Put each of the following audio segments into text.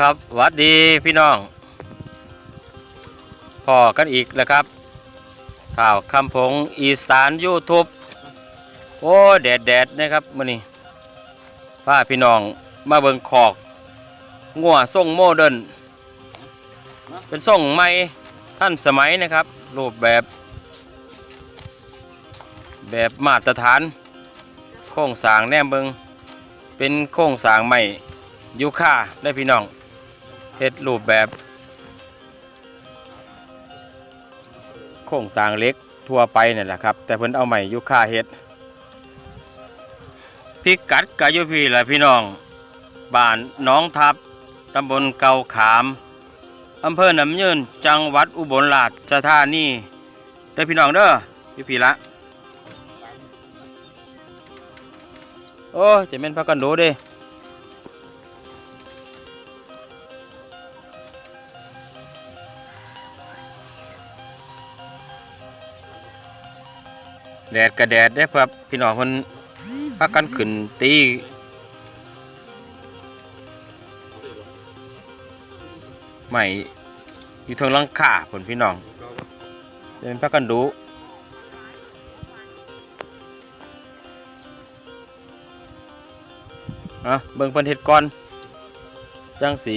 ครับหวัดดีพี่น้องพอกันอีกแล้วครับข่าวคำผงอีสานยูทูบโอ้แดดแดดนะครับมื้อนี้พาพี่น้องมาเบิงขอกงัวทรงโมเดิร์นเป็นทรงใหม่ท่านสมัยนะครับ รูปแบบ แบบมาตรฐาน โครงสางแนมเบิงเป็นโครงสางใหม่ยูค่าได้พี่น้อง เฮ็ดรูปแบบโครงสร้างเล็กทั่วไปนี่แหละครับ แต่เพิ่นเอาใหม่ยูค่าเฮ็ดพิกัดกะอยุพีแหละพี่น้อง บ้านน้องทับตำบลเกาขามอำเภอหนำยืนจังหวัดอุบลราชธานีเด้อพี่น้องเด้อยุพีละโอ้จะเป็นพักกันดูเดิ แดดกระแดดได้ครับพี่น้องคนพักกันขึ้นตีใหม่อยู่ทางลังคาผลพี่น้องจะเป็นพักกันดูอะเบิ่งเพิ่นเฮ็ดก่อน จังสี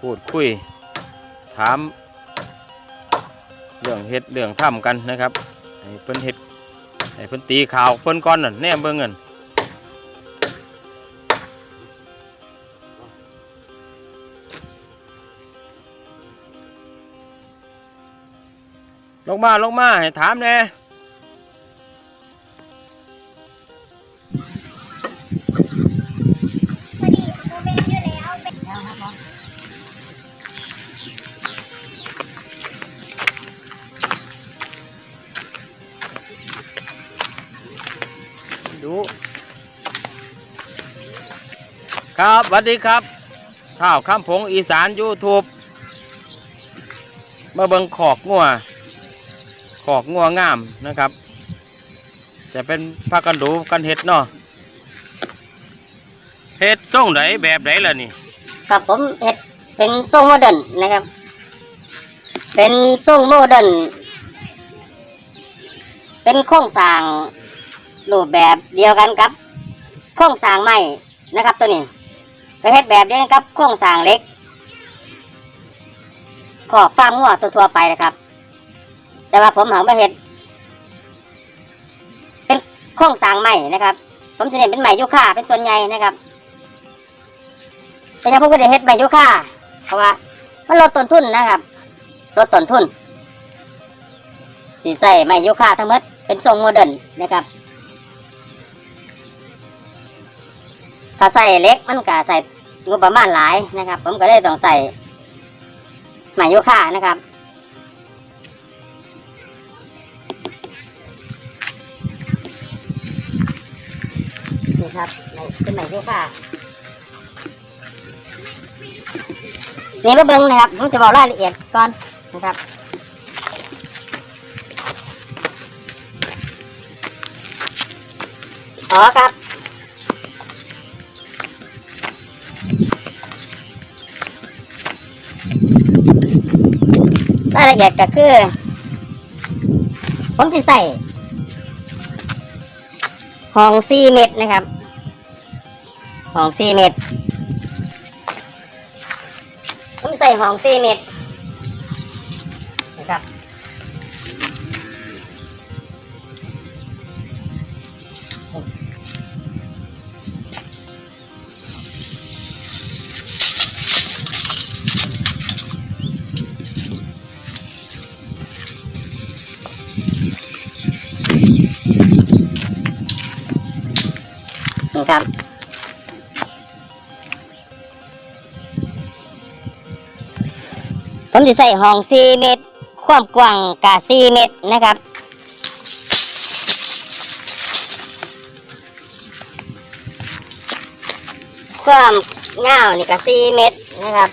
พูดคุย ถาม เรื่องเห็ดเรื่องทำกันนะครับให้เพิ่นเห็ดให้เพิ่นตีข่าวเพิ่นก้อนน่ะแน่เบิ่งเงินลงมาลงมาให้ถามแน่ ดู ครับสวัสดีครับ ข้าวคำผงอีสานยูทูบมาเบิงขอกงัวขอกงัวงามนะครับ จะเป็นพักกันดูกันเห็ดเนาะเห็ดส่งไหนแบบไหนล่ะนี่ ครับผมเห็ดเป็นทรงโมเดิร์นนะครับ เป็นทรงโมเดิร์นเป็นโครงสร้าง รูปแบบเดียวกันครับโครงสร้างใหม่นะครับ ตัวนี้ก็เฮ็ดแบบเดียวกันครับโครงสร้างเล็กขอบฟาร์มงัวทั่วๆไปนะครับ แต่ว่าผมหังมาเฮ็ดเป็นโครงสร้างใหม่นะครับ ผมจะเน้นเป็นใหม่ยุค่าเป็นส่วนใหญ่นะครับแต่ยังพวกก็ได้เฮ็ดใบยุค่าเพราะว่ามันลดต้นทุนนะครับลดต้นทุนสีใส่ไม้ยุค่าทั้งหมดเป็นทรงโมเดิร์นนะครับ ถ้าใส่เล็กมันก็ใส่งบประมาณหลายนะครับ ผมก็เลยต้องใส่ไม้ยุค่านะครับนี่ครับเป็นไม้ยุค่านี่มาเบิ้งนะครับผมจะบอกรายละเอียดก่อนนะครับอ๋อครับ รายละเอียดก็คือ ผมจะใส่ห้องสี่เม็ดนะครับห้องสี่เม็ดผมใส่หองสี่เม็ด นะครับผมจะใส่ห้องสี่เมตร ความกว้างกะสี่เมตรนะครับความยาวนี่กะสี่เมตรนะครับ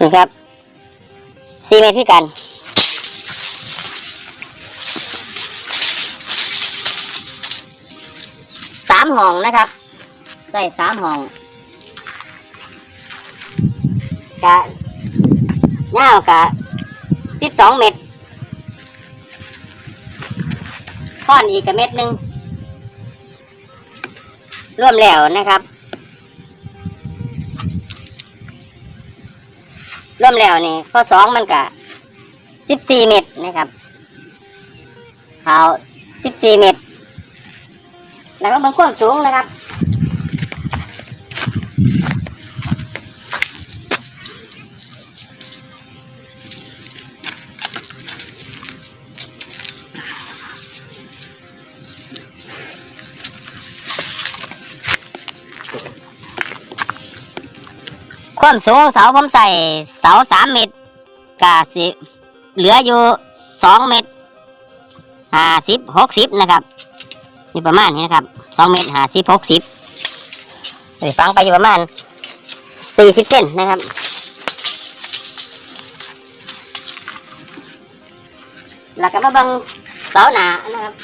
นี่ครับสี่เมตรคือกัน ห้องนะครับ ใส่สามห้องกะยาวกะสิบสองเมตรค้อนอีกกะเม็ดหนึ่งรวมแล้วนะครับ รวมแล้วนี่ข้อสองมันกะสิบสี่เมตรนะครับเขาสิบสี่เมตร แล้วก็บางความสูงนะครับความสูงเสาผมใส่เสาสามเมตรกาสิเหลืออยู่สองเมตรห้าสิบหกสิบนะครับ อยู่ประมาณนี้นะครับสองเมตรหาสิบหกสิบฟังไปอยู่ประมาณสี่สิบเซนนะครับแล้วก็มาบังเสาหนานะครับ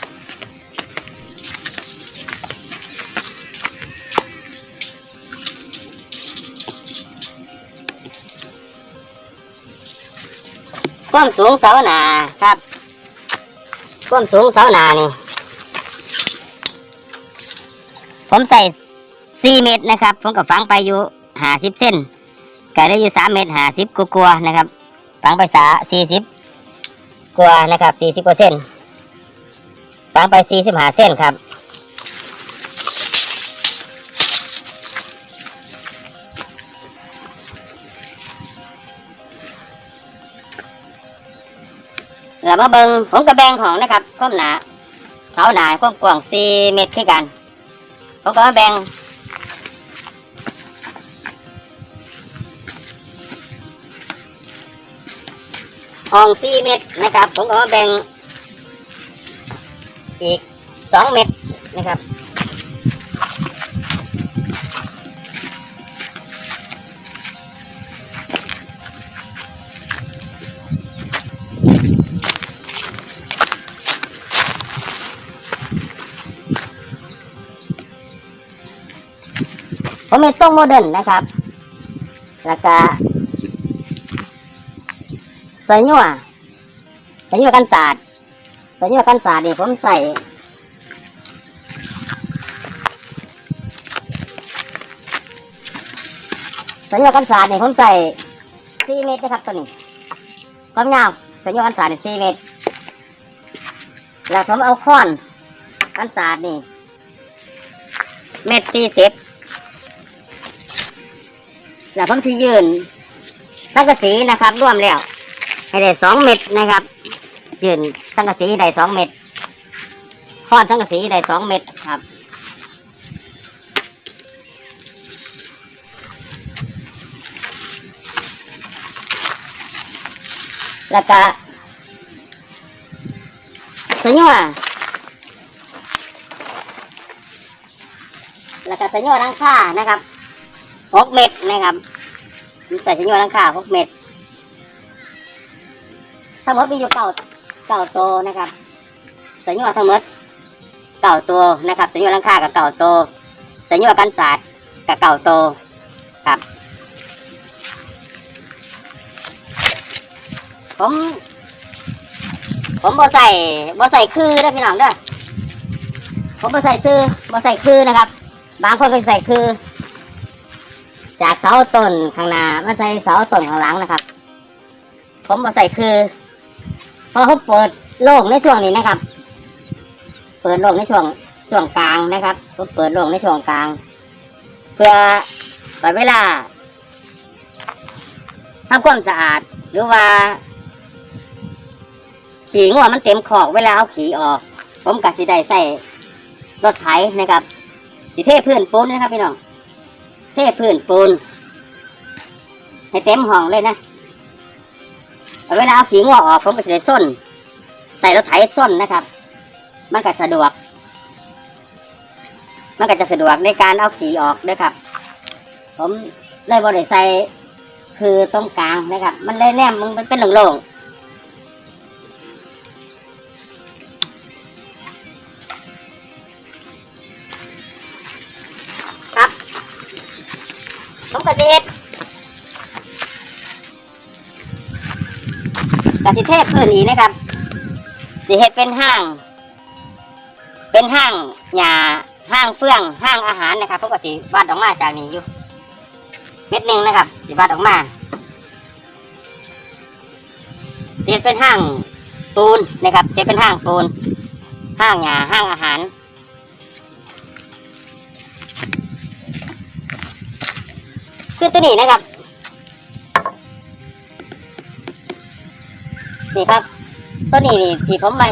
ความสูงเสาหนาครับความสูงเสาหนานี่ ผมใส่สี่เมตรนะครับ ผมก็ฝังไปอยู่หาสิบเส้นก็ได้อยู่สามเมตรห้าสิบกลัวๆนะครับ ฝังไปสาสี่สิบกว่านะครับสี่สิบกว่าเส้นฝังไปสี่สิบหาเส้นครับแล้วมาเบิงผมกระแบงของนะครับความหนาเสาหนาความกว้างสี่เมตรคือกัน ผมก็แบ่งห้องสี่เมตรนะครับ ผมก็มาแบ่งอีกสองเมตรนะครับ ผมเป็นทรงโมเดิร์นนะครับ แล้วก็ใส่ยั่วใส่ยั่วกันศาสตร์ใส่ยั่วกันศาสตร์นี่ผมใส่ใส่ยั่กันศาสตร์นี่ผมใส่สี่เมตรนะครับตัวนี้ความยาวใส่ยั่กันศาสตร์นี่สี่เมตร แล้วผมเอาค้อนกันศาสตร์นี่เมตรสี่สิบ แล้วผมสิยืนสังกะสีนะครับร่วมแล้ว ให้ได้สองเม็ดนะครับ ยืนสังกะสีได้สองเม็ดค้อนสังกะสีได้สองเม็ดครับแล้วก็สยัวแล้วก็สยัวรังค่านะครับ หกเม็ดนะครับมีใส่ชิ้นยนหลังคาหกเม็ดทั้งหมดมีอยู่เก้าเก้าโตนะครับใส่ยนทั้งหมดเก้าตัวนะครับใส่ยนหลังคากับเก้าโตัวใส่ยนกันศาสตร์กับเก้าโตครับผมผมบ่ใส่บ่ใส่คือเด้พี่น้องเด้อผมบ่ใส่คือบ่ใส่คือนะครับ บางคนก็ใส่คือ จากเสาต้นข้างหน้ามาใส่เสาต้นข้างหลังนะครับ ผมมาใส่คือพอเขาเปิดโล่งในช่วงนี้นะครับ เปิดโล่งในช่วงช่วงกลางนะครับผมเปิดโล่งในช่วงกลาง เพื่อเปิดเวลาทำความสะอาดหรือว่า ขี่งัวมันเต็มขอกเวลาเอาขี่ออก ผมกัสิได้ใส่รถไถนะครับ สิเทพื้นปูนนะครับพี่น้อง เทพื้นปูน ให้เต็มห้องเลยนะเวลาเอาขี้งัวออกผมก็จะได้ส้น ใส่รถไถส้นนะครับ มันก็สะดวก มันก็จะสะดวกในการเอาขี้ออกด้วยครับ ผมเลยบริใส่คือตรงกลางนะครับ มันเลยแนมมันเป็นโล่งๆ ผมก็สิเฮ็ดกสิเทพพื้นอีกนะครับสิเฮ็ดเป็นห้าง เป็นห้างหญ้าห้างเฟื่องห้างอาหารนะครับปกติวัดออกมาจากนี้อยู่เม็ดหนึ่งนะครับสิวัดออกมาเฮ็ดเป็นห้างปูนนะครับเฮ็ดเป็นห้างปูนห้างหญ้าห้างอาหาร คือตัวนี้นะครับ นี่ครับ ตัวนี้นี่ที่ผมมา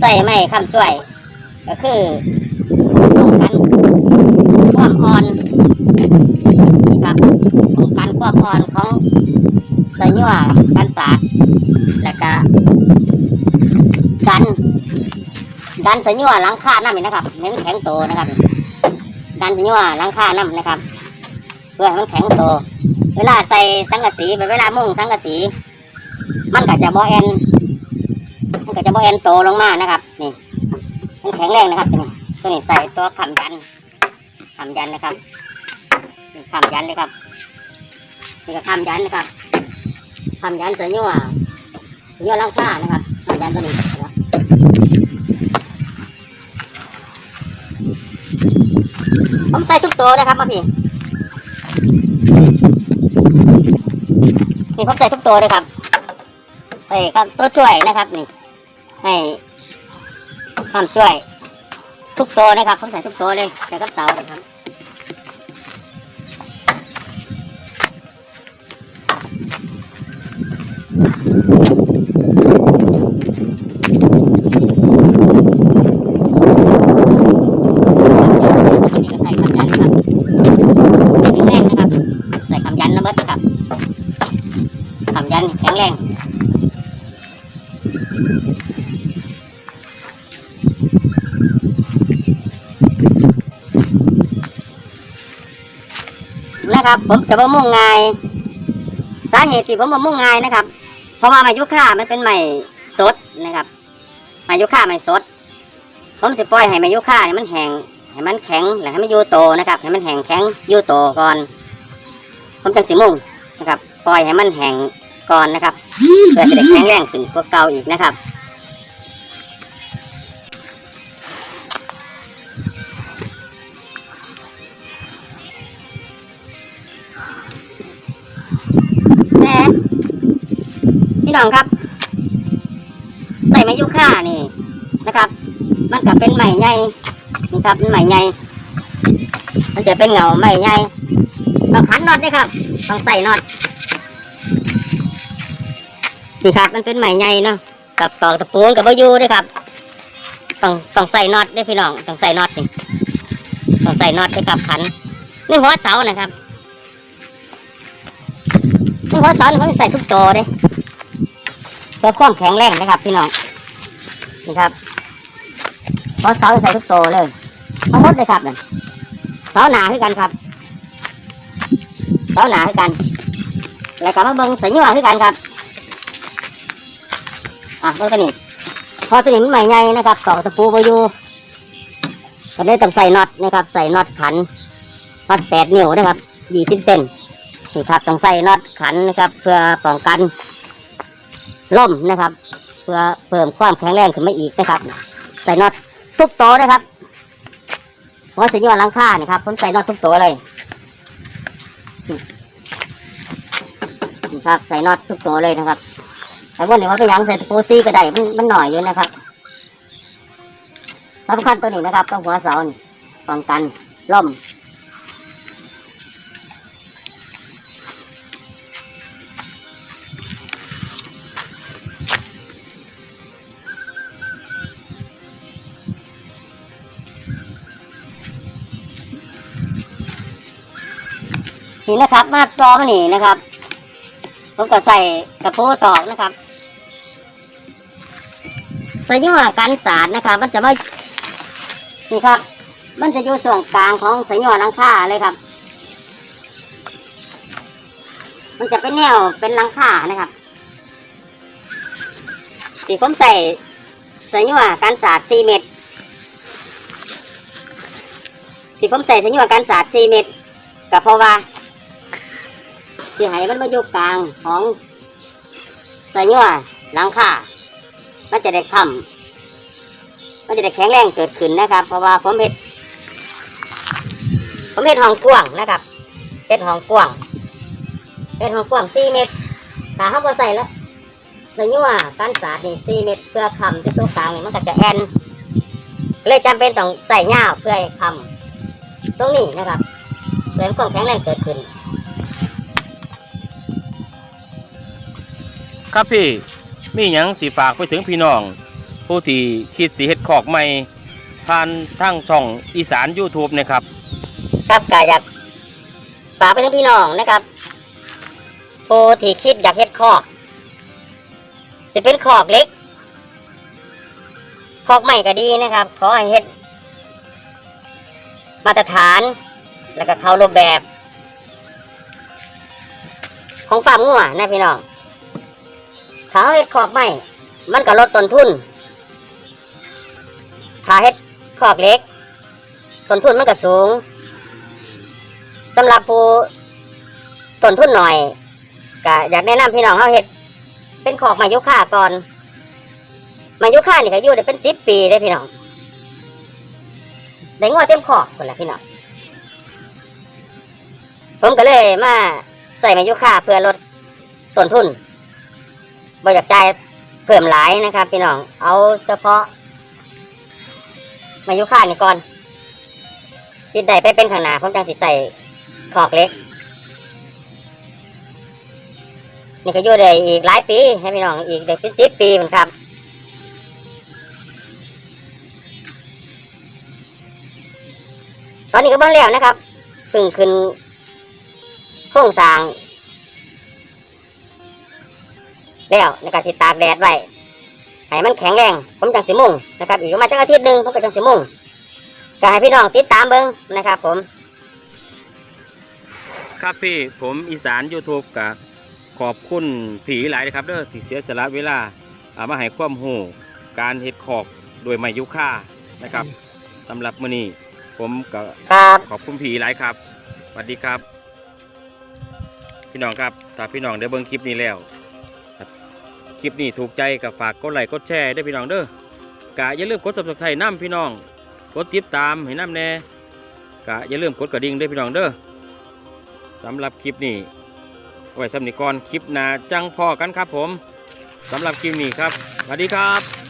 ใส่ไม้คำช่วย ก็คือป้องกันความอ่อนนี่ครับป้องกันความอ่อนของสายยั่วกันสาดแล้วก็ดัน ดันสายยั่วหลังคาน้ำนี่นะครับเน้นแข็งโตนะครับ ดันสายยั่วหลังคาน้ำนะครับ เพื่อให้มันแข็งโตเวลาใส่สังกะสีเวลามุ่งสังกะสี มันก็จะบอแอนมันก็จะบอแอนโตลงมานะครับ นี่มันแข็งแรงนะครับตัวนี้ตัวนี้ใส่ตัวขำยันขำยันนะครับขำยันเลยครับนี่ก็ขำยันนะครับขำยันเสือยั่วเสือยั่วล่างผ้านะครับขำยันตัวนี้ผมใส่ทุกตัวนะครับมาพี่ นี่ผมใส่ทุกตัวเลยครับใส่ครับตัวช่วยนะครับนี่ ให้ความช่วย ทุกตัวนะครับผมใส่ทุกตัวเลยใส่กับเสาเลยครับ นะครับ ผมจะบ่มุ่งง่าย สาเหตุที่ผมบ่มุ่งง่ายนะครับ เพราะว่าไม้ยุค่ามันเป็นไม้สดนะครับไม้ยุค่าไม้สด ผมจะปล่อยให้ไม้ยุค่าเนี่ยมันแห้งให้มันแข็งแล้วให้มันยู่โตนะครับ ให้มันแห้งแข็งยู่โตก่อน ผมจังสิมุ่งนะครับ ปล่อยให้มันแห้งก่อนนะครับเพื่อจะได้แข็งแรงขึ้นกว่าเก่าอีกนะครับ น้องครับ ใส่ไม้ยุค่านี่นะครับ มันก็เป็นใหม่ใหญ่นี่ครับเป็นใหม่ใหญ่มันจะเป็นเงาใหม่ใหญ่ต้องขันน็อตด้วยครับต้องใส่น็อตนี่ครับ มันเป็นไหมใหญ่เนาะกับตอกตะปูกับวายูด้วยครับต้องต้องใส่น็อตด้วยพี่น้องต้องใส่น็อตนี่ต้องใส่น็อตด้วยครับขันนี่หัวเสานะครับนี่หัวเสานี่ผมใส่ทุกตัวเลย พื่อความแข็งแรงนะครับ พี่น้องนี่ครับหัวเสาใส่ทุกตัวเลยทั้งหมดเลยครับเนี่ยเสาหนาคือกันครับเสาหนาคือกัน แล้วก็มาเบิ้งส่ยั่วคือกันครับอะเบิ่งตัวนี้พอตัวนี้มันใหม่ใหญ่นะครับต่อกตะปูไปอยู่ก็เลยต้องใส่น็อตนะครับ ใส่น็อตขันน็อตแปดนิ้วนะครับยี่สิบเซนนี่ครับต้องใส่น็อตขันนะครับ เพื่อป้องกัน ล่มนะครับ เพื่อเพิ่มความแข็งแรงขึ้นมาอีกนะครับ ใส่น็อตทุกโตัวนะครับหัวสัญญาณลังคานี่ครับผมใส่น็อตทุกโตัวเลยครับใส่น็อตทุกตัวเลยนะครับแต่ว่าเดี๋ยว่าไปยังใส่ตะปูซี่ก็ได้มันมันหน่อยอยู่นะครับสำคัญตัวนี้นะครับต้องหัวเสานี่ป้องกันล่ม นี่นะครับ มาจอมันนี่นะครับผมก็ใส่กระโปรงตอกนะครับใส่ยี่ห้อกันสารนะครับ มันจะไมานี่ครับ มันจะอยู่ส่วนกลางของสายย่อลังค่าเลยครับ มันจะเป็นแนวเป็นลังค่านะครับที่ผมใส่สายย่อกันสาด4เม็ดที่ผมใส่สายย่อกันสาด4เม็ดก็เพราะว่า ที่ให้มันมาอยู่กลางของสายยัวหลังคามันจะได้ค้ำมันจะได้แข็งแรงเกิดขึ้นนะครับ เพราะว่าผมเห็ดผมเห็ดห้องกว้างนะครับเห็ดห้องกว้างเห็ดห้องกว้างสี่เมตรถ้าเขาพอใส่แล้วสายยัวกันศาสตร์นี่สี่เมตรเพื่อค้ำที่ตัวกลางนี่มันก็จะแอนเลยจำเป็นต้องใส่หญ้าเพื่อให้ค้ำตรงนี้นะครับเพื่อให้ความแข็งแรงเกิดขึ้น ครับพี่มีหยังสิฝากไปถึงพี่น้อง ผู้ที่คิดสีเฮ็ดขอกใหม่ผ่านทางช่องอีสาน YouTube นะครับ ครับก็อยากฝากไปถึงพี่น้องนะครับผู้ที่คิดอยากเฮ็ดคอกจะเป็นคอกเล็กคอกใหม่ก็ดีนะครับ ขอให้เฮ็ด มาตรฐานแล้วก็เข้ารูปแบบ ของฟาร์มงัวนะพี่น้อง ถ้าเฮ็ดคอกใหม่มันก็ลดต้นทุน ถ้าเฮ็ดคอกเล็กต้นทุนมันก็สูงสำหรับผู้ต้นทุนหน่อยก็อยากแนะนำพี่น้องเขาเห็ดเป็นขอกมายุค่าก่อน มายุค่านี่ก็อยู่ได้เป็นสิบปีได้พี่น้องได้งวดเต็มขอกคนละพี่น้องผมก็เลยมาใส่มายุค่าเพื่อลดต้นทุน บ่อยากจ่ายเพิ่มหลายนะครับ พี่น้อง เอาเฉพาะ มายุค่านี่ก่อน คิดได้ไปเป็นขนาดผมจังสิใส่ขอกเล็ก นี่ก็อยู่ได้อีกหลายปีให้พี่น้องอีกได้เป็นสิบปีเหมือนครับตอนนี้ก็บ้านแล้วนะครับเพิ่งขึ้นโครงสร้าง แล้วในการติดตากแดดไว้ให้มันแข็งแรงผมจังสิมุ่งนะครับ อีกประมาณจักอาทิตย์หนึ่งผมก็จังสิมุ่งก็ให้พี่น้องติดตามเบิ้งนะครับผม ครับพี่ผมอีสาน YouTube กับขอบคุณผีหลายนะครับเด้อที่เสียสละเวลาเอามาให้ความรู้การเฮ็ดขอกโดยไม้ยุค่านะครับสำหรับมื้อนี้ผมก็ครับ ขอบคุณผีหลายครับสวัสดีครับ พี่น้องครับถ้าพี่น้องได้เบิ่งคลิปนี้แล้วครับค ลิปนี้ถูกใจกับฝากกดไลค์กดแชร์ได้พี่น้องเด้อกะอย่าลืมกด subscribe น้ำพี่น้องกดติดตามให้น้ำแน่กะอย่าลืมกดกระดิ่งได้พี่น้องเด้อสำหรับคลิปนี้ไว้สำนิกรคลิปหน้าจังพอกันครับผมสำหรับคลิปนี้ครับสวัสดีครับ